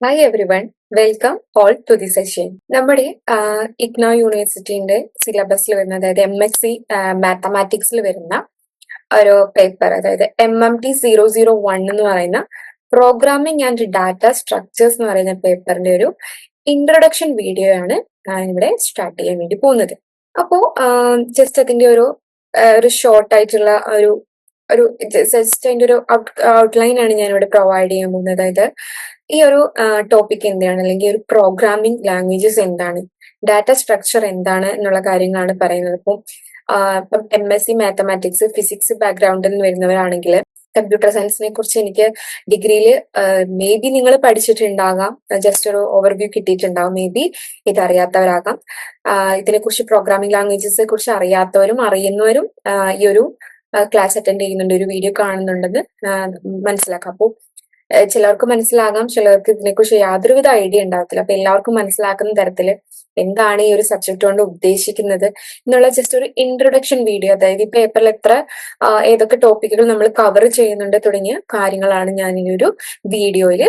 Hi everyone welcome all to the session നമ്മുടെ ഇഗ്നോ യൂണിവേഴ്സിറ്റിന്റെ സിലബസിൽ വരുന്ന അതായത് എം എസ് സി മാത്തമാറ്റിക്സിൽ വരുന്ന ഒരു പേപ്പർ അതായത് M M T zero zero one എന്ന് പറയുന്ന പ്രോഗ്രാമിംഗ് ആൻഡ് ഡാറ്റ സ്ട്രക്ചേഴ്സ് എന്ന് പറയുന്ന പേപ്പറിന്റെ ഒരു ഇൻട്രൊഡക്ഷൻ വീഡിയോ ആണ് ഞാൻ ഇവിടെ സ്റ്റാർട്ട് ചെയ്യാൻ വേണ്ടി പോകുന്നത്. അപ്പോ ജസ്റ്റ് അതിന്റെ ഒരു ഒരു ഷോർട്ട് ആയിട്ടുള്ള ഒരു ഒരു ജസ്റ്റ് അതിന്റെ ഒരു ഔട്ട്ലൈൻ ആണ് ഞാൻ ഇവിടെ പ്രൊവൈഡ് ചെയ്യാൻ പോകുന്നത്. അതായത് ഈ ഒരു ടോപ്പിക് എന്താണ്? അല്ലെങ്കിൽ ഒരു പ്രോഗ്രാമിംഗ് ലാംഗ്വേജസ് എന്താണ്? ഡാറ്റ സ്ട്രക്ചർ എന്താണ് എന്നുള്ള കാര്യങ്ങളാണ് പറയുന്നത്. ഇപ്പം ഇപ്പം M S C mathematics physics ബാക്ക്ഗ്രൗണ്ടിൽ നിന്ന് വരുന്നവരാണെങ്കിൽ കമ്പ്യൂട്ടർ സയൻസിനെ കുറിച്ച് എനിക്ക് ഡിഗ്രിയിൽ മേ ബി നിങ്ങൾ പഠിച്ചിട്ടുണ്ടാകാം. ജസ്റ്റ് ഒരു ഓവർവ്യൂ കിട്ടിയിട്ടുണ്ടാകും മേ ബി ഇതറിയാത്തവരാകാം ഇതിനെക്കുറിച്ച് പ്രോഗ്രാമിംഗ് ലാംഗ്വേജസിനെ കുറിച്ച് അറിയാത്തവരും അറിയുന്നവരും ഈ ഒരു ക്ലാസ് അറ്റൻഡ് ചെയ്യുന്നുണ്ട്. ഒരു വീഡിയോ കാണുന്നുണ്ടെന്ന് മനസ്സിലാക്കാം. അപ്പോൾ ചിലർക്ക് മനസ്സിലാകാം ചിലർക്ക് ഇതിനെക്കുറിച്ച് യാതൊരുവിധ ഐഡിയ ഉണ്ടാകത്തില്ല അപ്പൊ എല്ലാവർക്കും മനസ്സിലാക്കുന്ന തരത്തിൽ എന്താണ് ഈ ഒരു സബ്ജക്റ്റ് കൊണ്ട് ഉദ്ദേശിക്കുന്നത് എന്നുള്ള ജസ്റ്റ് ഒരു ഇൻട്രൊഡക്ഷൻ വീഡിയോ അതായത് ഈ പേപ്പറിൽ എത്ര ഏതൊക്കെ ടോപ്പിക്കുകൾ നമ്മൾ കവർ ചെയ്യുന്നുണ്ട് തുടങ്ങിയ കാര്യങ്ങളാണ് ഞാൻ ഈ ഒരു വീഡിയോയിൽ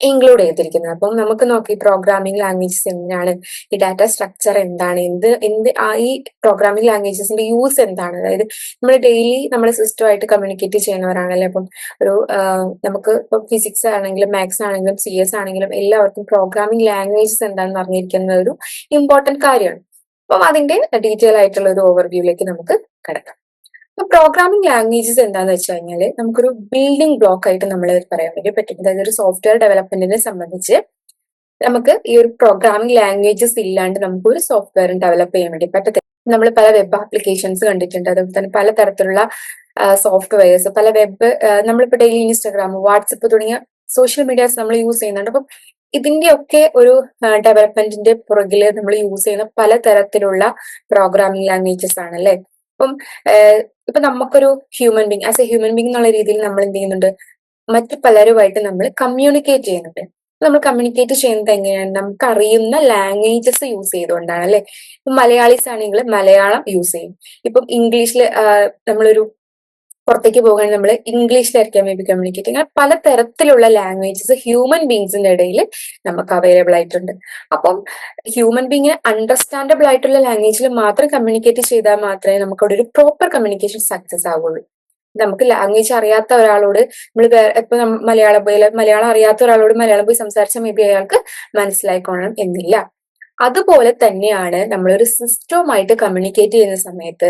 ഇൻക്ലൂഡ് ചെയ്തിരിക്കുന്നത്. അപ്പം നമുക്ക് നോക്കി പ്രോഗ്രാമിംഗ് ലാംഗ്വേജസ് എങ്ങനെയാണ് ഈ ഡാറ്റ സ്ട്രക്ചർ എന്താണ്? എന്ത് എന്ത് ആ ഈ പ്രോഗ്രാമിംഗ് ലാംഗ്വേജസിന്റെ യൂസ് എന്താണ്? അതായത് നമ്മൾ ഡെയിലി നമ്മൾ സിസ്റ്റമായിട്ട് കമ്മ്യൂണിക്കേറ്റ് ചെയ്യുന്നവരാണല്ലേ? അപ്പം ഒരു നമുക്ക് ഇപ്പം ഫിസിക്സ് ആണെങ്കിലും മാത്സ് ആണെങ്കിലും സി എസ് ആണെങ്കിലും എല്ലാവർക്കും പ്രോഗ്രാമിംഗ് ലാംഗ്വേജസ് എന്താണെന്ന് അറിഞ്ഞിരിക്കുന്ന ഒരു ഇമ്പോർട്ടന്റ് കാര്യമാണ്. അപ്പം അതിന്റെ ഡീറ്റെയിൽ ആയിട്ടുള്ള ഒരു ഓവർവ്യൂവിലേക്ക് നമുക്ക് കിടക്കാം. പ്രോഗ്രാമിംഗ് ലാംഗ്വേജസ് എന്താന്ന് വെച്ച് കഴിഞ്ഞാൽ നമുക്കൊരു ബിൽഡിംഗ് ബ്ലോക്ക് ആയിട്ട് നമ്മൾ പറയാൻ വേണ്ടി പറ്റും. അതായത് ഒരു സോഫ്റ്റ്വെയർ ഡെവലപ്മെന്റിനെ സംബന്ധിച്ച് നമുക്ക് ഈ ഒരു പ്രോഗ്രാമിംഗ് ലാംഗ്വേജസ് ഇല്ലാണ്ട് നമുക്ക് ഒരു സോഫ്റ്റ്വെയർ ഡെവലപ്പ് ചെയ്യാൻ വേണ്ടി പറ്റത്തില്ല. നമ്മൾ പല വെബ് ആപ്ലിക്കേഷൻസ് കണ്ടിട്ടുണ്ട്. അതുപോലെ തന്നെ പലതരത്തിലുള്ള സോഫ്റ്റ്വെയർസ് പല വെബ് നമ്മളിപ്പോൾ ഡെയിലി ഇൻസ്റ്റാഗ്രാം വാട്സപ്പ് തുടങ്ങിയ സോഷ്യൽ മീഡിയാസ് നമ്മൾ യൂസ് ചെയ്യുന്നുണ്ട്. അപ്പം ഇതിന്റെയൊക്കെ ഒരു ഡെവലപ്മെന്റിന്റെ പുറകിൽ നമ്മൾ യൂസ് ചെയ്യുന്ന പലതരത്തിലുള്ള പ്രോഗ്രാമിംഗ് ലാംഗ്വേജസ് ആണ് അല്ലെ ആഹ് ഇപ്പൊ നമുക്കൊരു human being as a human being എന്നുള്ള രീതിയിൽ നമ്മൾ എന്ത് ചെയ്യുന്നുണ്ട് മറ്റു പലരുമായിട്ട് നമ്മൾ കമ്മ്യൂണിക്കേറ്റ് ചെയ്യുന്നുണ്ട്. നമ്മൾ കമ്മ്യൂണിക്കേറ്റ് ചെയ്യുന്നത് എങ്ങനെയാണ്? നമുക്ക് അറിയുന്ന ലാംഗ്വേജസ് യൂസ് ചെയ്തുകൊണ്ടാണ് അല്ലെ? ഇപ്പൊ മലയാളീസ് ആണെങ്കിൽ മലയാളം യൂസ് ചെയ്യും. ഇപ്പം ഇംഗ്ലീഷിൽ നമ്മളൊരു പുറത്തേക്ക് പോകുകയാണെങ്കിൽ നമ്മൾ ഇംഗ്ലീഷിലായിരിക്കാം മേ ബി കമ്മ്യൂണിക്കേറ്റ് അങ്ങനെ പലതരത്തിലുള്ള ലാംഗ്വേജസ് ഹ്യൂമൻ ബീങ്സിന്റെ ഇടയിൽ നമുക്ക് അവൈലബിൾ ആയിട്ടുണ്ട്. അപ്പം ഹ്യൂമൻ ബീങ്ങിന് അണ്ടർസ്റ്റാൻഡബിൾ ആയിട്ടുള്ള ലാംഗ്വേജിൽ മാത്രം കമ്മ്യൂണിക്കേറ്റ് ചെയ്താൽ മാത്രമേ നമുക്ക് അവിടെ ഒരു പ്രോപ്പർ കമ്മ്യൂണിക്കേഷൻ സക്സസ് ആവുള്ളൂ. നമുക്ക് ലാംഗ്വേജ് അറിയാത്ത ഒരാളോട് നമ്മൾ ഇപ്പൊ മലയാളം മലയാളം അറിയാത്ത ഒരാളോട് മലയാളം പോയി സംസാരിച്ചാൽ മേ ബി അയാൾക്ക് മനസ്സിലായിക്കോണം എന്നില്ല. അതുപോലെ തന്നെയാണ് നമ്മളൊരു സിസ്റ്റവുമായിട്ട് കമ്മ്യൂണിക്കേറ്റ് ചെയ്യുന്ന സമയത്ത്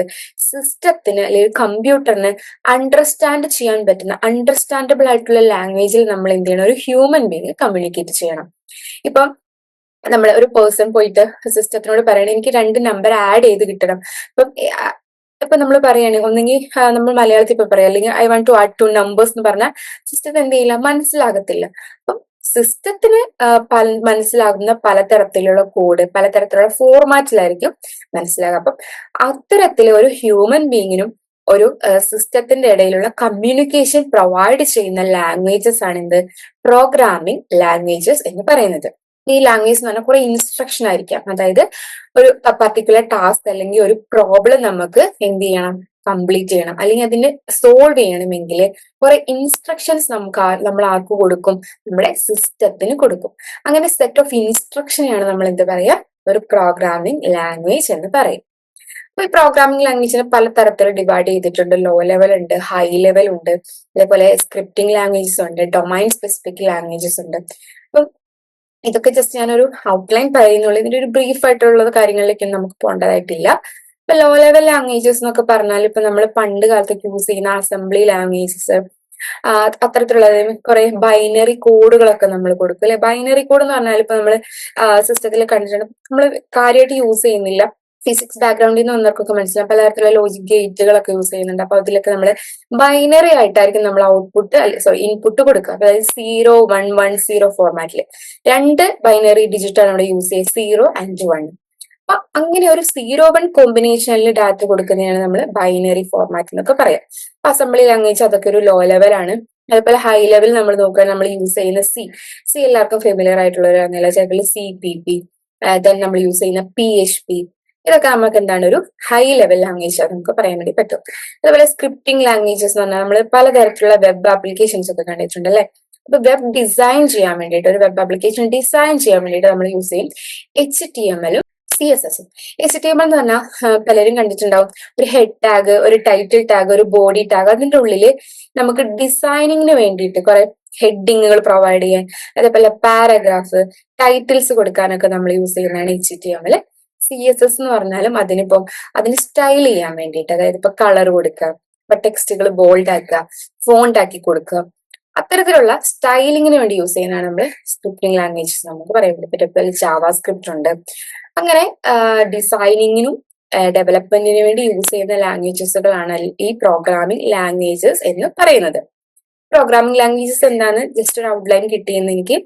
സിസ്റ്റത്തിന് അല്ലെങ്കിൽ കമ്പ്യൂട്ടറിന് അണ്ടർസ്റ്റാൻഡ് ചെയ്യാൻ പറ്റുന്ന അണ്ടർസ്റ്റാൻഡബിൾ ആയിട്ടുള്ള ലാംഗ്വേജിൽ നമ്മൾ എന്ത് ചെയ്യണം? ഒരു ഹ്യൂമൻ ബീങ് കമ്മ്യൂണിക്കേറ്റ് ചെയ്യണം. ഇപ്പം നമ്മൾ ഒരു പേഴ്സൺ പോയിട്ട് സിസ്റ്റത്തിനോട് പറയണം എനിക്ക് രണ്ട് നമ്പർ ആഡ് ചെയ്ത് കിട്ടണം. ഇപ്പം ഇപ്പൊ നമ്മൾ പറയുകയാണെങ്കിൽ ഒന്നെങ്കിൽ നമ്മൾ മലയാളത്തിൽ ഇപ്പൊ പറയാം അല്ലെങ്കിൽ I want to add two numbers എന്ന് പറഞ്ഞാൽ സിസ്റ്റത്തിന് എന്ത് ചെയ്യില്ല? മനസ്സിലാകത്തില്ല. അപ്പം സിസ്റ്റത്തിന് മനസ്സിലാകുന്ന പലതരത്തിലുള്ള കോഡ് പലതരത്തിലുള്ള ഫോർമാറ്റിലായിരിക്കും മനസ്സിലാകുക. അപ്പം അത്തരത്തിൽ ഒരു ഹ്യൂമൻ ബീങ്ങിനും ഒരു സിസ്റ്റത്തിന്റെ ഇടയിലുള്ള കമ്മ്യൂണിക്കേഷൻ പ്രൊവൈഡ് ചെയ്യുന്ന ലാംഗ്വേജസ് ആണ് എന്ത്? പ്രോഗ്രാമിംഗ് ലാംഗ്വേജസ് എന്ന് പറയുന്നത്. ഈ ലാംഗ്വേജ് എന്ന് പറഞ്ഞാൽ കുറെ ഇൻസ്ട്രക്ഷൻ ആയിരിക്കാം. അതായത് ഒരു പർട്ടിക്കുലർ ടാസ്ക് അല്ലെങ്കിൽ ഒരു പ്രോബ്ലം നമുക്ക് എന്ത് ചെയ്യണം? കംപ്ലീറ്റ് ചെയ്യണം. അല്ലെങ്കിൽ അതിന് സോൾവ് ചെയ്യണമെങ്കിൽ കുറെ ഇൻസ്ട്രക്ഷൻസ് നമുക്ക് നമ്മൾ ആർക്ക് കൊടുക്കും? നമ്മുടെ സിസ്റ്റത്തിന് കൊടുക്കും. അങ്ങനെ സെറ്റ് ഓഫ് ഇൻസ്ട്രക്ഷനെയാണ് നമ്മൾ എന്ത് പറയുക? ഒരു പ്രോഗ്രാമിംഗ് ലാംഗ്വേജ് എന്ന് പറയും. അപ്പൊ ഈ പ്രോഗ്രാമിംഗ് ലാംഗ്വേജിനെ പല തരത്തിൽ ഡിവൈഡ് ചെയ്തിട്ടുണ്ട്. ലോ ലെവൽ ഉണ്ട് ഹൈ ലെവൽ ഉണ്ട്. അതേപോലെ സ്ക്രിപ്റ്റിംഗ് ലാംഗ്വേജസ് ഉണ്ട് ഡൊമൈൻ സ്പെസിഫിക് ലാംഗ്വേജസ് ഉണ്ട്. അപ്പം ഇതൊക്കെ ജസ്റ്റ് ഞാനൊരു ഔട്ട്ലൈൻ പറയുന്നുള്ളൂ. ഇതിന്റെ ഒരു ബ്രീഫ് ആയിട്ടുള്ള കാര്യങ്ങളിലേക്കൊന്നും നമുക്ക് പോകേണ്ടതായിട്ടില്ല. ഇപ്പൊ ലോ ലെവൽ ലാംഗ്വേജസ് എന്നൊക്കെ പറഞ്ഞാൽ ഇപ്പൊ നമ്മൾ പണ്ട് കാലത്തൊക്കെ യൂസ് ചെയ്യുന്ന അസംബ്ലി ലാംഗ്വേജസ് അത്തരത്തിലുള്ള കുറെ ബൈനറി കോഡുകളൊക്കെ നമ്മൾ കൊടുക്കും അല്ലെ? ബൈനറി കോഡ് എന്ന് പറഞ്ഞാൽ ഇപ്പൊ നമ്മൾ സിസ്റ്റത്തിൽ കണ്ടിട്ടുണ്ട്. നമ്മൾ കാര്യമായിട്ട് യൂസ് ചെയ്യുന്നില്ല. ഫിസിക്സ് ബാക്ക്ഗ്രൗണ്ടിൽ നിന്ന് വന്നവർക്കൊക്കെ മനസ്സിലാവും. പലതരത്തിലുള്ള ലോജിക് ഗേറ്റുകളൊക്കെ യൂസ് ചെയ്യുന്നുണ്ട്. അപ്പൊ അതിലൊക്കെ നമ്മൾ ബൈനറി ആയിട്ടായിരിക്കും നമ്മൾ ഔട്ട്പുട്ട് സോറി ഇൻപുട്ട് കൊടുക്കുക. അതായത് സീറോ വൺ വൺ സീറോ ഫോർമാറ്റിൽ രണ്ട് ബൈനറി ഡിജിറ്റാണ് അവിടെ യൂസ് ചെയ്യുക. സീറോ ആൻഡ് വൺ അപ്പൊ അങ്ങനെ ഒരു സീറോ വൺ കോമ്പിനേഷനിൽ ഡാറ്റ കൊടുക്കുന്നതാണ് നമ്മൾ ബൈനറി ഫോർമാറ്റ് എന്നൊക്കെ പറയാം. അപ്പൊ അസംബ്ലി ലാംഗ്വേജ് അതൊക്കെ ഒരു ലോ ലെവലാണ് അതുപോലെ ഹൈ ലെവൽ നമ്മൾ നോക്കുക നമ്മൾ യൂസ് ചെയ്യുന്ന സി സി എല്ലാവർക്കും ഫെമിലിയർ ആയിട്ടുള്ള ഒരു ചിലപ്പോൾ സി പി പി ദെൻ നമ്മൾ യൂസ് ചെയ്യുന്ന പി എച്ച് പി ഇതൊക്കെ നമുക്ക് എന്താണ്? ഒരു ഹൈ ലെവൽ ലാംഗ്വേജ് നമുക്ക് പറയാൻ വേണ്ടി പറ്റും. അതുപോലെ സ്ക്രിപ്റ്റിംഗ് ലാംഗ്വേജസ് എന്ന് പറഞ്ഞാൽ നമ്മൾ പലതരത്തിലുള്ള വെബ് ആപ്ലിക്കേഷൻസ് ഒക്കെ കണ്ടിട്ടുണ്ട് അല്ലെ? അപ്പൊ വെബ് ഡിസൈൻ ചെയ്യാൻ വേണ്ടിയിട്ട് ഒരു വെബ് ആപ്ലിക്കേഷൻ ഡിസൈൻ ചെയ്യാൻ വേണ്ടിയിട്ട് നമ്മൾ യൂസ് ചെയ്യും. എച്ച് ടി എം എല്ലും C S S S T M എന്ന് പറഞ്ഞാൽ പലരും കണ്ടിട്ടുണ്ടാവും. ഒരു ഹെഡ് ടാഗ് ഒരു ടൈറ്റിൽ ടാഗ് ഒരു ബോഡി ടാഗ് അതിന്റെ ഉള്ളിൽ നമുക്ക് ഡിസൈനിങ്ങിന് വേണ്ടിയിട്ട് കുറെ ഹെഡിങ്ങുകൾ പ്രൊവൈഡ് ചെയ്യാൻ അതേപോലെ പാരഗ്രാഫ് ടൈറ്റിൽസ് കൊടുക്കാനൊക്കെ നമ്മൾ യൂസ് ചെയ്യുന്നതാണ് H T M L C S S എന്ന് പറഞ്ഞാലും അതിനിപ്പം അതിന് സ്റ്റൈൽ ചെയ്യാൻ വേണ്ടിയിട്ട് അതായത് ഇപ്പൊ കളർ കൊടുക്കുക ഇപ്പൊ ടെക്സ്റ്റുകൾ ബോൾഡ് ആക്കുക ഫോണ്ട് ആക്കി കൊടുക്കുക അത്തരത്തിലുള്ള സ്റ്റൈലിങ്ങിന് വേണ്ടി യൂസ് ചെയ്യുന്നതാണ് നമ്മൾ സ്ക്രിപ്റ്റിംഗ് ലാംഗ്വേജസ് നമുക്ക് പറയാൻ പറ്റും. ജാവാ സ്ക്രിപ്റ്റ് ഉണ്ട്. അങ്ങനെ ഡിസൈനിങ്ങിനും ഡെവലപ്മെന്റിന് വേണ്ടി യൂസ് ചെയ്യുന്ന ലാംഗ്വേജസുകളാണ് ഈ പ്രോഗ്രാമിംഗ് ലാംഗ്വേജസ് എന്ന് പറയുന്നത്. പ്രോഗ്രാമിംഗ് ലാംഗ്വേജസ് എന്താണ്? ജസ്റ്റ് ഒരു ഔട്ട്ലൈൻ കിട്ടിയെന്ന് എനിക്ക്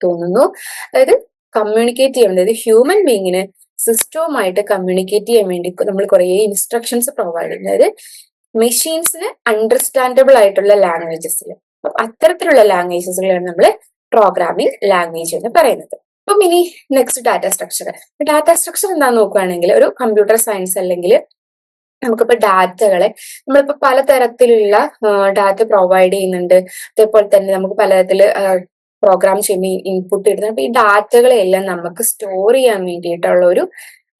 തോന്നുന്നു. അതായത് കമ്മ്യൂണിക്കേറ്റ് ചെയ്യാൻ അതായത് ഹ്യൂമൻ ബീങ്ങിന് സിസ്റ്റവുമായിട്ട് കമ്മ്യൂണിക്കേറ്റ് ചെയ്യാൻ വേണ്ടി നമ്മൾ കുറേ ഇൻസ്ട്രക്ഷൻസ് പ്രൊവൈഡ് ചെയ്യുന്നത് അതായത് മെഷീൻസിന് അണ്ടർസ്റ്റാൻഡബിൾ ആയിട്ടുള്ള ലാംഗ്വേജസിൽ അത്തരത്തിലുള്ള ലാംഗ്വേജസുകളാണ് നമ്മൾ പ്രോഗ്രാമിംഗ് ലാംഗ്വേജ് എന്ന് പറയുന്നത്. അപ്പം ഇനി next data structure data structure എന്താന്ന് നോക്കുകയാണെങ്കിൽ ഒരു കമ്പ്യൂട്ടർ സയൻസ് അല്ലെങ്കിൽ നമുക്കിപ്പോ ഡാറ്റകളെ നമ്മളിപ്പോ പലതരത്തിലുള്ള ഡാറ്റ പ്രൊവൈഡ് ചെയ്യുന്നുണ്ട്. അതേപോലെ തന്നെ നമുക്ക് പലതരത്തിൽ പ്രോഗ്രാം ചെയ്യുമ്പോൾ ഇൻപുട്ട് ഇടുന്നത് അപ്പൊ ഈ ഡാറ്റകളെല്ലാം നമുക്ക് സ്റ്റോർ ചെയ്യാൻ വേണ്ടിയിട്ടുള്ള ഒരു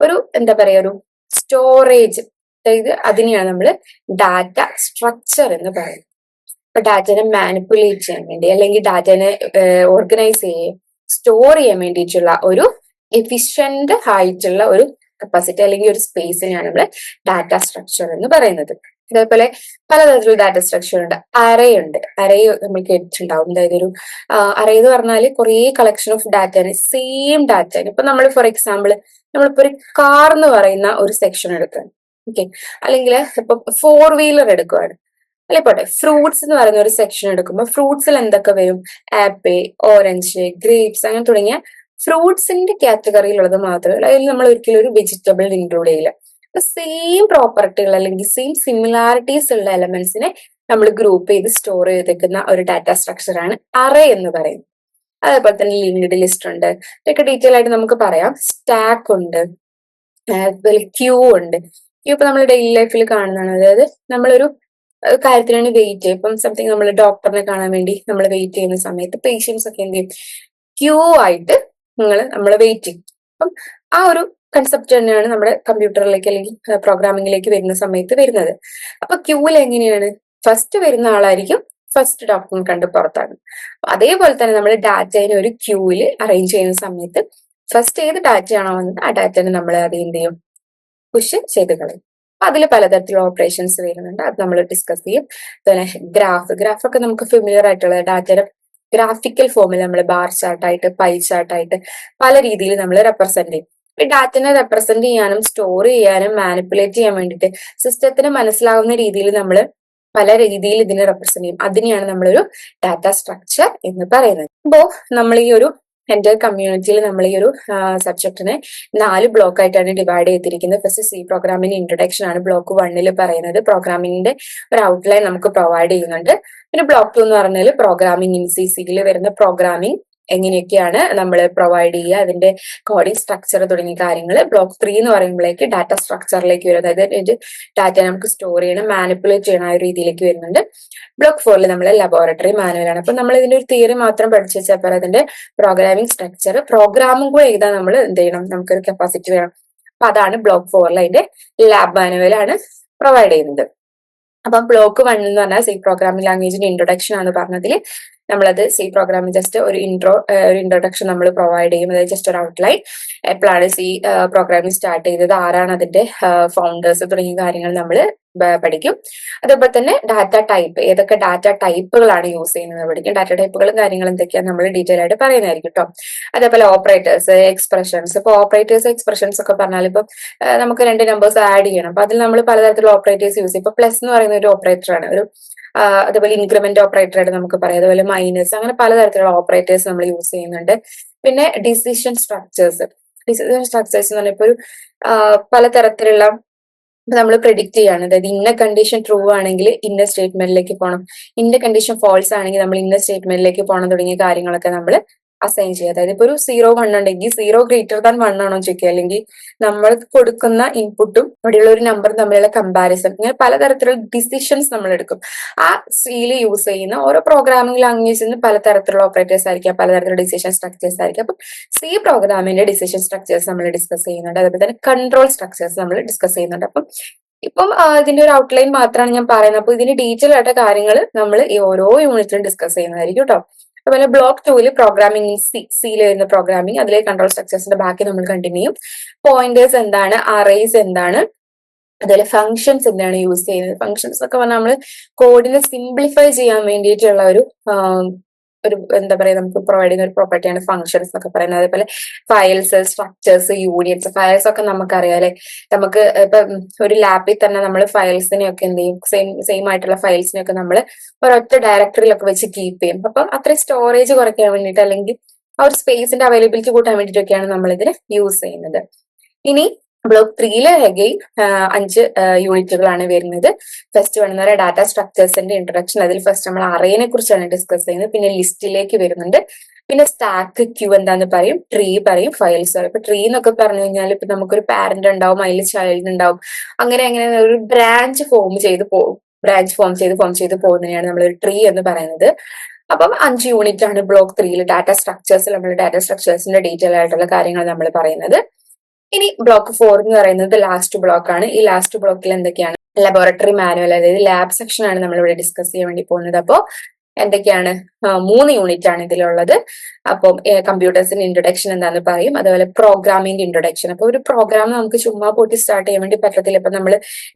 ഒരു എന്താ പറയാ ഒരു സ്റ്റോറേജ് അതായത് അതിനെയാണ് നമ്മൾ ഡാറ്റ സ്ട്രക്ചർ എന്ന് പറയുന്നത്. ഇപ്പൊ ഡാറ്റനെ മാനിപ്പുലേറ്റ് ചെയ്യാൻ വേണ്ടി അല്ലെങ്കിൽ ഡാറ്റനെ ഓർഗനൈസ് ചെയ്യുക സ്റ്റോർ ചെയ്യാൻ വേണ്ടിയിട്ടുള്ള ഒരു എഫിഷ്യന്റ് ആയിട്ടുള്ള ഒരു കപ്പാസിറ്റി അല്ലെങ്കിൽ ഒരു സ്പേസിനെയാണ് നമ്മൾ ഡാറ്റ സ്ട്രക്ചർ എന്ന് പറയുന്നത്. അതേപോലെ പലതരത്തിലുള്ള ഡാറ്റ സ്ട്രക്ചർ ഉണ്ട്. അറേ ഉണ്ട് അറേ നമ്മൾ കേട്ടിട്ടുണ്ടാവും. അതായത് ഒരു അറേ എന്ന് പറഞ്ഞാൽ കുറേ കളക്ഷൻ ഓഫ് ഡാറ്റയാണ് സെയിം ഡാറ്റ ഇപ്പൊ നമ്മൾ ഫോർ എക്സാമ്പിൾ നമ്മളിപ്പോ ഒരു കാർ എന്ന് പറയുന്ന ഒരു സെക്ഷൻ എടുക്കുകയാണ് ഓക്കെ അല്ലെങ്കിൽ ഇപ്പൊ ഫോർ വീലർ എടുക്കുകയാണ് അല്ലെ പോട്ടെ. ഫ്രൂട്ട്സ് എന്ന് പറയുന്ന ഒരു സെക്ഷൻ എടുക്കുമ്പോൾ ഫ്രൂട്ട്സിൽ എന്തൊക്കെ വരും? ആപ്പിൾ ഓറഞ്ച് ഗ്രേപ്സ് അങ്ങനെ തുടങ്ങിയ ഫ്രൂട്ട്സിന്റെ കാറ്റഗറിയിലുള്ളത് മാത്രമേ അതിൽ നമ്മൾ ഒരിക്കലും ഒരു വെജിറ്റബിൾ ഇൻക്ലൂഡ് ചെയ്യില്ല. സെയിം പ്രോപ്പർട്ടികൾ അല്ലെങ്കിൽ സെയിം സിമിലാരിറ്റീസ് ഉള്ള എലമെന്റ്സിനെ നമ്മൾ ഗ്രൂപ്പ് ചെയ്ത് സ്റ്റോർ ചെയ്തേക്കുന്ന ഒരു ഡാറ്റ സ്ട്രക്ചറാണ് അറേ എന്ന് പറയുന്നത്. അതേപോലെ തന്നെ ലിങ്ക്ഡ് ലിസ്റ്റ് ഉണ്ട്. ഇതൊക്കെ ഡീറ്റെയിൽ ആയിട്ട് നമുക്ക് പറയാം. സ്റ്റാക്ക് ഉണ്ട്. അതുപോലെ ക്യൂ ഉണ്ട്. ക്യൂ ഇപ്പൊ നമ്മൾ ഡെയിലി ലൈഫിൽ കാണുന്നതാണ്. അതായത് നമ്മളൊരു കാര്യത്തിനാണ് വെയിറ്റ് ചെയ്യുക ഇപ്പം സംതിങ് നമ്മൾ ഡോക്ടറിനെ കാണാൻ വേണ്ടി നമ്മൾ വെയിറ്റ് ചെയ്യുന്ന സമയത്ത് പേഷ്യൻസ് ഒക്കെ എന്ത് ചെയ്യും? ക്യൂ ആയിട്ട് നിങ്ങൾ നമ്മൾ വെയിറ്റ് ചെയ്യും. അപ്പം ആ ഒരു കൺസെപ്റ്റ് തന്നെയാണ് നമ്മുടെ കമ്പ്യൂട്ടറിലേക്ക് അല്ലെങ്കിൽ പ്രോഗ്രാമിംഗിലേക്ക് വരുന്ന സമയത്ത് വരുന്നത്. അപ്പൊ ക്യൂവിൽ എങ്ങനെയാണ്? ഫസ്റ്റ് വരുന്ന ആളായിരിക്കും ഫസ്റ്റ് ഡോക്ടറിനെ കണ്ട് പുറത്താണ്. അതേപോലെ തന്നെ നമ്മൾ ഡാറ്റയെ ഒരു ക്യൂവിൽ അറേഞ്ച് ചെയ്യുന്ന സമയത്ത് ഫസ്റ്റ് ഏത് ഡാറ്റയാണോ വന്നത് ആ ഡാറ്റനെ നമ്മൾ അത് എന്ത് ചെയ്യും? പുഷ് ചെയ്ത് കളയും. അതിൽ പലതരത്തിലുള്ള ഓപ്പറേഷൻസ് വരുന്നുണ്ട്. അത് നമ്മൾ ഡിസ്കസ് ചെയ്യും. പിന്നെ ഗ്രാഫ് ഗ്രാഫ് ഒക്കെ നമുക്ക് ഫെമിലിയർ ആയിട്ടുള്ള ഡാറ്റയുടെ ഗ്രാഫിക്കൽ ഫോമിൽ നമ്മൾ ബാർ ചാർട്ടായിട്ട് പൈ ചാർട്ടായിട്ട് പല രീതിയിൽ നമ്മൾ റെപ്രസെന്റ് ചെയ്യും. ഡാറ്റനെ റെപ്രസെന്റ് ചെയ്യാനും സ്റ്റോർ ചെയ്യാനും മാനിപ്പുലേറ്റ് ചെയ്യാൻ വേണ്ടിയിട്ട് സിസ്റ്റത്തിന് മനസ്സിലാവുന്ന രീതിയിൽ നമ്മൾ പല രീതിയിൽ ഇതിനെ റെപ്രസെന്റ് ചെയ്യും. അതിനെയാണ് നമ്മളൊരു ഡാറ്റ സ്ട്രക്ചർ എന്ന് പറയുന്നത്. അപ്പോ നമ്മൾ ഈ ഒരു എന്റെ കമ്മ്യൂണിറ്റിയിൽ നമ്മൾ ഈ ഒരു സബ്ജക്റ്റിനെ നാല് ബ്ലോക്ക് ആയിട്ടാണ് ഡിവൈഡ് ചെയ്തിരിക്കുന്നത്. ഫസ്റ്റ് സി പ്രോഗ്രാമിന് ഇൻട്രൊഡക്ഷൻ ആണ് ബ്ലോക്ക് വണ്ണിൽ പറയുന്നത്. പ്രോഗ്രാമിങ്ങിന്റെ ഒരു ഔട്ട്ലൈൻ നമുക്ക് പ്രൊവൈഡ് ചെയ്യുന്നുണ്ട്. പിന്നെ ബ്ലോക്ക് ടു എന്ന് പറഞ്ഞാൽ പ്രോഗ്രാമിംഗ് ഇൻ സി സിയിൽ വരുന്ന പ്രോഗ്രാമിംഗ് എങ്ങനെയൊക്കെയാണ് നമ്മൾ പ്രൊവൈഡ് ചെയ്യുക അതിന്റെ കോഡിംഗ് സ്ട്രക്ചർ തുടങ്ങിയ കാര്യങ്ങൾ ബ്ലോക്ക് ത്രീ എന്ന് പറയുമ്പോഴേക്ക് ഡാറ്റ സ്ട്രക്ചറിലേക്ക് വരും. അതായത് ഡാറ്റ നമുക്ക് സ്റ്റോർ ചെയ്യണം മാനിപ്പുലേറ്റ് ചെയ്യണം ആ രീതിയിലേക്ക് വരുന്നുണ്ട്. ബ്ലോക്ക് ഫോറിൽ നമ്മൾ ലബോറട്ടറി മാനുവലാണ് അപ്പൊ നമ്മൾ ഇതിന്റെ ഒരു തിയറി മാത്രം പഠിച്ചു വെച്ചാൽ അതിന്റെ പ്രോഗ്രാമിംഗ് സ്ട്രക്ചർ പ്രോഗ്രാമും കൂടെ എഴുതാൻ നമ്മൾ എന്ത് ചെയ്യണം? നമുക്കൊരു കപ്പാസിറ്റി വേണം. അപ്പൊ അതാണ് ബ്ലോക്ക് ഫോറിൽ അതിന്റെ ലാബ് മാനുവലാണ് പ്രൊവൈഡ് ചെയ്യുന്നത്. അപ്പം ബ്ലോക്ക് വൺ എന്ന് പറഞ്ഞാൽ സി പ്രോഗ്രാമിംഗ് ലാംഗ്വേജിന്റെ ഇൻട്രൊഡക്ഷൻ ആണ് പറഞ്ഞതിൽ നമ്മളത് സി പ്രോഗ്രാമിൽ ജസ്റ്റ് ഒരു ഇൻട്രോ ഒരു ഇൻട്രൊഡക്ഷൻ നമ്മൾ പ്രൊവൈഡ് ചെയ്യും. അതായത് ജസ്റ്റ് ഒരു ഔട്ട്ലൈൻ എപ്പോഴാണ് സി പ്രോഗ്രാമിംഗ് സ്റ്റാർട്ട് ചെയ്തത്? ആരാണ് അതിന്റെ ഫൗണ്ടേഴ്സ് തുടങ്ങിയ കാര്യങ്ങൾ നമ്മൾ പഠിക്കും. അതേപോലെ തന്നെ ഡാറ്റ ടൈപ്പ് ഏതൊക്കെ ഡാറ്റ ടൈപ്പുകളാണ് യൂസ് ചെയ്യുന്നത് പഠിക്കും. ഡാറ്റ ടൈപ്പുകളും കാര്യങ്ങളും എന്തൊക്കെയാണ് നമ്മൾ ഡീറ്റെയിൽ ആയിട്ട് പറയുന്നതായിരിക്കും കേട്ടോ അതേപോലെ ഓപ്പറേറ്റേഴ്സ് എക്സ്പ്രഷൻസ് ഇപ്പൊ ഓപ്പറേറ്റേഴ്സ് എക്സ്പ്രഷൻസ് ഒക്കെ പറഞ്ഞാൽ ഇപ്പൊ നമുക്ക് രണ്ട് നമ്പേഴ്സ് ആഡ് ചെയ്യണം. അപ്പൊ അതിൽ നമ്മൾ പലതരത്തിലുള്ള ഓപ്പറേറ്റേഴ്സ് യൂസ് ചെയ്യും. ഇപ്പൊ പ്ലസ് എന്ന് പറയുന്ന ഒരു ഓപ്പറേറ്റർ ആണ്. ഒരു അതേപോലെ ഇൻക്രിമെന്റ് ഓപ്പറേറ്റർ ആയിട്ട് നമുക്ക് പറയാം. അതുപോലെ മൈനസ് അങ്ങനെ പലതരത്തിലുള്ള ഓപ്പറേറ്റേഴ്സ് നമ്മൾ യൂസ് ചെയ്യുന്നുണ്ട്. പിന്നെ ഡിസിഷൻ സ്ട്രക്ചേഴ്സ് ഡിസിഷൻ സ്ട്രക്ചേഴ്സ് എന്ന് പറഞ്ഞാൽ ഒരു പലതരത്തിലുള്ള നമ്മൾ പ്രെഡിക്റ്റ് ചെയ്യാണ്. അതായത് ഇന്ന കണ്ടീഷൻ ട്രൂ ആണെങ്കിൽ ഇന്ന സ്റ്റേറ്റ്മെന്റിലേക്ക് പോകണം ഇന്ന കണ്ടീഷൻ ഫോൾസ് ആണെങ്കിൽ നമ്മൾ ഇന്ന സ്റ്റേറ്റ്മെന്റിലേക്ക് പോകണം തുടങ്ങിയ കാര്യങ്ങളൊക്കെ നമ്മൾ അസൈൻ ചെയ്യുക. അതായത് ഇപ്പൊ ഒരു സീറോ വൺ ഉണ്ടെങ്കിൽ സീറോ ഗ്രേറ്റർ ദാൻ വൺ ആണോ ചോദിക്കുക? അല്ലെങ്കിൽ നമ്മൾ കൊടുക്കുന്ന ഇൻപുട്ടും അവിടെയുള്ള ഒരു നമ്പർ തമ്മിലുള്ള കമ്പാരിസൺ ഇങ്ങനെ പലതരത്തിലുള്ള ഡിസിഷൻസ് നമ്മൾ എടുക്കും. ആ സീൽ യൂസ് ചെയ്യുന്ന ഓരോ പ്രോഗ്രാമിംഗ് ലാംഗ്വേജിന് പലതരത്തിലുള്ള ഓപ്പറേറ്റേഴ്സ് ആയിരിക്കാം പലതരത്തിലുള്ള ഡിസിഷൻ സ്ട്രക്ചേഴ്സ് ആയിരിക്കും. അപ്പം സി പ്രോഗ്രാമിന്റെ ഡിസിഷൻ സ്ട്രക്ചേഴ്സ് നമ്മൾ ഡിസ്കസ് ചെയ്യുന്നുണ്ട്. അതുപോലെ തന്നെ കൺട്രോൾ സ്ട്രക്ചേഴ്സ് നമ്മൾ ഡിസ്കസ് ചെയ്യുന്നുണ്ട്. അപ്പം ഇപ്പം ഇതിന്റെ ഒരു ഔട്ട്ലൈൻ മാത്രമാണ് ഞാൻ പറയുന്നത്. അപ്പൊ ഇതിന് ഡീറ്റെയിൽ ആയിട്ട് കാര്യങ്ങൾ നമ്മൾ ഈ ഓരോ യൂണിറ്റിലും ഡിസ്കസ് ചെയ്യുന്നതായിരിക്കും കേട്ടോ. അതുപോലെ ബ്ലോക്ക് ടൂവിൽ പ്രോഗ്രാമിംഗ് സി സിയിൽ വരുന്ന പ്രോഗ്രാമിംഗ് അതിലെ കൺട്രോൾ സ്ട്രക്ചേഴ്സിന്റെ ബാക്കി നമ്മൾ കണ്ടിന്യൂ ചെയ്യും. പോയിന്റേഴ്സ് എന്താണ്? അറേസ് എന്താണ്? അതുപോലെ ഫങ്ഷൻസ് എന്താണ് യൂസ് ചെയ്യുന്നത്? ഫങ്ഷൻസ് ഒക്കെ പറഞ്ഞാൽ നമ്മൾ കോഡിനെ സിംപ്ലിഫൈ ചെയ്യാൻ വേണ്ടിയിട്ടുള്ള ഒരു ഒരു എന്താ പറയാ നമുക്ക് പ്രൊവൈഡ് ചെയ്യുന്ന ഒരു പ്രോപ്പർട്ടിയാണ് ഫംഗ്ഷൻസ് എന്നൊക്കെ പറയുന്നത്. അതേപോലെ ഫയൽസ് സ്ട്രക്ചേഴ്സ് യൂണിയൻസ് ഫയൽസ് ഒക്കെ നമുക്കറിയാം നമുക്ക് ഇപ്പൊ ഒരു ലാപ്പിൽ തന്നെ നമ്മൾ ഫയൽസിനെയൊക്കെ എന്ത് ചെയ്യും? സെയിം സെയിം ആയിട്ടുള്ള ഫയൽസിനെയൊക്കെ നമ്മൾ ഒരൊറ്റ ഡയറക്ടറിയിലൊക്കെ വെച്ച് കീപ്പ് ചെയ്യും. അപ്പം അത്രയും സ്റ്റോറേജ് കുറയ്ക്കാൻ വേണ്ടിയിട്ട് അല്ലെങ്കിൽ ആ ഒരു സ്പേസിന്റെ അവൈലബിലിറ്റി കൂട്ടാൻ വേണ്ടിയിട്ടൊക്കെയാണ് നമ്മൾ ഇതിൽ യൂസ് ചെയ്യുന്നത്. ഇനി ബ്ലോക്ക് ത്രീയിൽ അഗെയിൻ അഞ്ച് യൂണിറ്റുകളാണ് വരുന്നത്. ഫസ്റ്റ് വൺ വരുന്നത് ഡാറ്റ സ്ട്രക്ചേഴ്സിന്റെ ഇൻട്രൊഡക്ഷൻ അതിൽ ഫസ്റ്റ് നമ്മൾ അറേനെ കുറിച്ചാണ് ഡിസ്കസ് ചെയ്യുന്നത്. പിന്നെ ലിസ്റ്റിലേക്ക് വരുന്നുണ്ട്. പിന്നെ സ്റ്റാക്ക് ക്യൂ എന്താന്ന് പറയും ട്രീ പറയും ഫയൽസ് പറയും. ഇപ്പൊ ട്രീ എന്നൊക്കെ പറഞ്ഞു കഴിഞ്ഞാൽ ഇപ്പൊ നമുക്കൊരു പാരന്റ് ഉണ്ടാവും അതിൽ ചൈൽഡ് ഉണ്ടാവും. അങ്ങനെ അങ്ങനെ ഒരു ബ്രാഞ്ച് ഫോം ചെയ്ത് പോകും ബ്രാഞ്ച് ഫോം ചെയ്ത് ഫോം ചെയ്ത് പോകുന്നതിനാണ് നമ്മൾ ഒരു ട്രീ എന്ന് പറയുന്നത്. അപ്പം അഞ്ച് യൂണിറ്റ് ആണ് ബ്ലോക്ക് ത്രീയിൽ ഡാറ്റ സ്ട്രക്ചേഴ്സ് നമ്മൾ ഡാറ്റ സ്ട്രക്ചേഴ്സിന്റെ ഡീറ്റെയിൽ ആയിട്ടുള്ള കാര്യങ്ങൾ നമ്മൾ പറയുന്നത്. ഇനി ബ്ലോക്ക് ഫോർ എന്ന് പറയുന്നത് ലാസ്റ്റ് ബ്ലോക്ക് ആണ്. ഈ ലാസ്റ്റ് ബ്ലോക്കിൽ എന്തൊക്കെയാണ്? ലബോറട്ടറി മാനുവൽ അതായത് ലാബ് സെക്ഷൻ ആണ് നമ്മൾ ഇവിടെ ഡിസ്കസ് ചെയ്യാൻ വേണ്ടി പോകുന്നത്. അപ്പോൾ എന്തൊക്കെയാണ്? മൂന്ന് യൂണിറ്റ് ആണ് ഇതിലുള്ളത്. അപ്പം കമ്പ്യൂട്ടേഴ്സിന്റെ ഇൻട്രൊഡക്ഷൻ എന്താണെന്ന് പറയും. അതുപോലെ പ്രോഗ്രാമിംഗ് ഇൻട്രൊഡക്ഷൻ അപ്പൊ ഒരു പ്രോഗ്രാം നമുക്ക് ചുമ്മാ പോയിട്ട് സ്റ്റാർട്ട് ചെയ്യാൻ വേണ്ടി പറ്റത്തില്ല. ഇപ്പൊ നമ്മൾ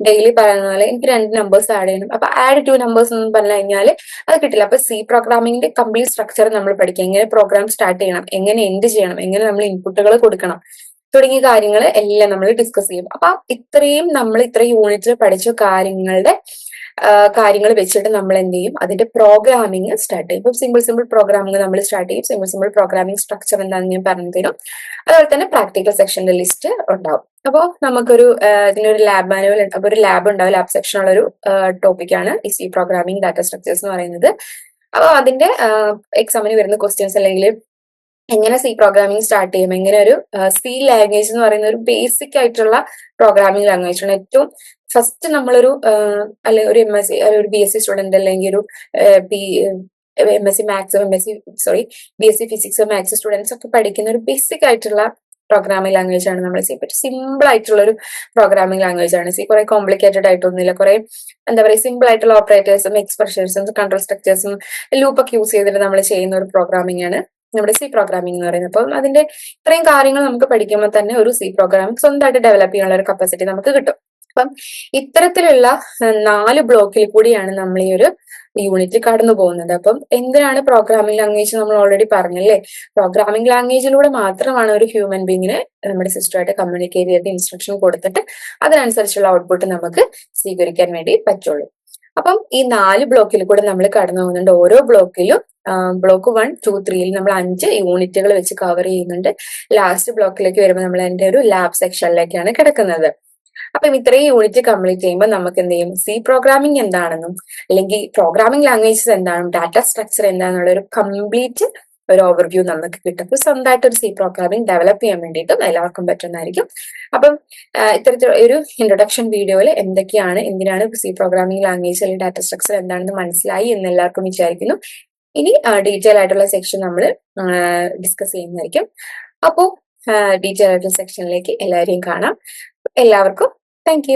ഡെയിലി പറയുന്ന പോലെ എനിക്ക് രണ്ട് നമ്പേഴ്സ് ആഡ് ചെയ്യണം. അപ്പൊ ആഡ് ടു നമ്പേഴ്സ് എന്ന് പറഞ്ഞു കഴിഞ്ഞാൽ അത് കിട്ടില്ല. അപ്പൊ സി പ്രോഗ്രാമിംഗിന്റെ കംപ്ലീറ്റ് സ്ട്രക്ചർ നമ്മൾ പഠിക്കുക. എങ്ങനെ പ്രോഗ്രാം സ്റ്റാർട്ട് ചെയ്യണം? എങ്ങനെ എൻഡ് ചെയ്യണം? എങ്ങനെ നമ്മൾ ഇൻപുട്ടുകൾ കൊടുക്കണം? തുടങ്ങിയ കാര്യങ്ങൾ എല്ലാം നമ്മൾ ഡിസ്കസ് ചെയ്യും. അപ്പൊ ഇത്രയും നമ്മൾ ഇത്ര യൂണിറ്റിൽ പഠിച്ച കാര്യങ്ങളുടെ കാര്യങ്ങൾ വെച്ചിട്ട് നമ്മൾ എന്ത് ചെയ്യും? അതിന്റെ പ്രോഗ്രാമിംഗ് സ്റ്റാർട്ട് ചെയ്യും. ഇപ്പം സിമ്പിൾ സിമ്പിൾ പ്രോഗ്രാമിംഗ് നമ്മൾ സ്റ്റാർട്ട് ചെയ്യും. സിമ്പിൾ സിമ്പിൾ പ്രോഗ്രാമിംഗ് സ്ട്രക്ചർ എന്താണെന്ന് ഞാൻ പറഞ്ഞു തരും. അതുപോലെ തന്നെ പ്രാക്ടിക്കൽ സെക്ഷന്റെ ലിസ്റ്റ് ഉണ്ടാവും. അപ്പോൾ നമുക്കൊരു ഇതിനൊരു ലാബ് മാനുവൽ അപ്പൊ ഒരു ലാബ് ഉണ്ടാവും. ലാബ് സെക്ഷൻ ഉള്ള ഒരു ടോപ്പിക്കാണ് ഈ സി പ്രോഗ്രാമിംഗ് ഡാറ്റ സ്ട്രക്ചേഴ്സ് എന്ന് പറയുന്നത്. അപ്പോൾ അതിന്റെ എക്സാമിന് വരുന്ന ക്വസ്റ്റ്യൻസ് അല്ലെങ്കിൽ എങ്ങനെ സി പ്രോഗ്രാമിംഗ് സ്റ്റാർട്ട് ചെയ്യും? എങ്ങനെ ഒരു സി ലാംഗ്വേജ് എന്ന് പറയുന്ന ഒരു ബേസിക് ആയിട്ടുള്ള പ്രോഗ്രാമിംഗ് ലാംഗ്വേജ് ആണ്. ഏറ്റവും ഫസ്റ്റ് നമ്മളൊരു അല്ലെ ഒരു എം എസ് സി ഒരു ബി എസ് സി സ്റ്റുഡന്റ് അല്ലെങ്കിൽ ഒരു B M S C maths M S C sorry B S C physics maths students ഒക്കെ പഠിക്കുന്ന ഒരു ബേസിക് ആയിട്ടുള്ള പ്രോഗ്രാമിംഗ് ലാംഗ്വേജ് ആണ് നമ്മൾ സി പറ്റി സിമ്പിൾ ആയിട്ടുള്ള ഒരു പ്രോഗ്രാമിംഗ് ലാംഗ്വേജ് ആണ്. സി കുറെ കോംപ്ലിക്കേറ്റഡ് ആയിട്ടൊന്നുമില്ല. കുറെ എന്താ പറയുക സിമ്പിൾ ആയിട്ടുള്ള ഓപ്പറേറ്റേഴ്സും എക്സ്പ്രഷൻസും കൺട്രോൾ സ്ട്രക്ചേഴ്സും ലൂപ്പൊക്കെ യൂസ് ചെയ്തിട്ട് നമ്മൾ ചെയ്യുന്ന ഒരു പ്രോഗ്രാമിംഗ് ആണ്. നമ്മുടെ സി പ്രോഗ്രാമിംഗ് എന്ന് പറയുന്നത്. അപ്പം അതിന്റെ ഇത്രയും കാര്യങ്ങൾ നമുക്ക് പഠിക്കുമ്പോൾ തന്നെ ഒരു സി പ്രോഗ്രാമിംഗ് സ്വന്തമായിട്ട് ഡെവലപ്പ് ചെയ്യാനുള്ള ഒരു കപ്പാസിറ്റി നമുക്ക് കിട്ടും. അപ്പം ഇത്തരത്തിലുള്ള നാല് ബ്ലോക്കിൽ കൂടിയാണ് നമ്മൾ ഈ ഒരു യൂണിറ്റ് കടന്നു പോകുന്നത്. അപ്പം എന്തിനാണ് പ്രോഗ്രാമിംഗ് ലാംഗ്വേജ് നമ്മൾ ഓൾറെഡി പറഞ്ഞല്ലേ പ്രോഗ്രാമിംഗ് ലാംഗ്വേജിലൂടെ മാത്രമാണ് ഒരു ഹ്യൂമൻ ബീങ്ങിന് നമ്മുടെ സിസ്റ്റമായിട്ട് കമ്മ്യൂണിക്കേറ്റ് ചെയ്ത് ഇൻസ്ട്രക്ഷൻ കൊടുത്തിട്ട് അതിനനുസരിച്ചുള്ള ഔട്ട്പുട്ട് നമുക്ക് സ്വീകരിക്കാൻ വേണ്ടി പറ്റുള്ളൂ. അപ്പം ഈ നാല് ബ്ലോക്കിൽ കൂടെ നമ്മൾ കടന്നു പോകുന്നുണ്ട്. ഓരോ ബ്ലോക്കിലും ബ്ലോക്ക് വൺ ടു ത്രീയിൽ നമ്മൾ അഞ്ച് യൂണിറ്റുകൾ വെച്ച് കവർ ചെയ്യുന്നുണ്ട്. ലാസ്റ്റ് ബ്ലോക്കിലേക്ക് വരുമ്പോൾ നമ്മൾ എന്റെ ഒരു ലാബ് സെക്ഷനിലേക്കാണ് കിടക്കുന്നത്. അപ്പം ഇത്രയും യൂണിറ്റ് കംപ്ലീറ്റ് ചെയ്യുമ്പോൾ നമുക്ക് എന്ത് ചെയ്യും? സി പ്രോഗ്രാമിംഗ് എന്താണെന്നും അല്ലെങ്കിൽ പ്രോഗ്രാമിംഗ് ലാംഗ്വേജസ് എന്താണെന്നും ഡാറ്റ സ്ട്രക്ചർ എന്താണെന്നുള്ള ഒരു കംപ്ലീറ്റ് ഒരു ഓവർവ്യൂ നമുക്ക് കിട്ടും. അപ്പൊ സ്വന്തമായിട്ട് ഒരു സി പ്രോഗ്രാമിംഗ് ഡെവലപ്പ് ചെയ്യാൻ വേണ്ടിയിട്ടും എല്ലാവർക്കും പറ്റുന്നതായിരിക്കും. അപ്പം ഇത്തരത്തിൽ ഒരു ഇൻട്രൊഡക്ഷൻ വീഡിയോയിൽ എന്തൊക്കെയാണ് എന്തിനാണ് സി പ്രോഗ്രാമിംഗ് ലാംഗ്വേജ് അല്ലെങ്കിൽ ഡാറ്റ സ്ട്രക്ചർ എന്താണെന്ന് മനസ്സിലായി എന്ന് എല്ലാവർക്കും വിചാരിക്കുന്നു. ഇനി ഡീറ്റെയിൽ ആയിട്ടുള്ള സെക്ഷൻ നമ്മൾ ഡിസ്കസ് ചെയ്യുന്നതായിരിക്കും. അപ്പോൾ ഡീറ്റെയിൽ ആയിട്ടുള്ള സെക്ഷനിലേക്ക് എല്ലാവരെയും കാണാം. എല്ലാവർക്കും താങ്ക്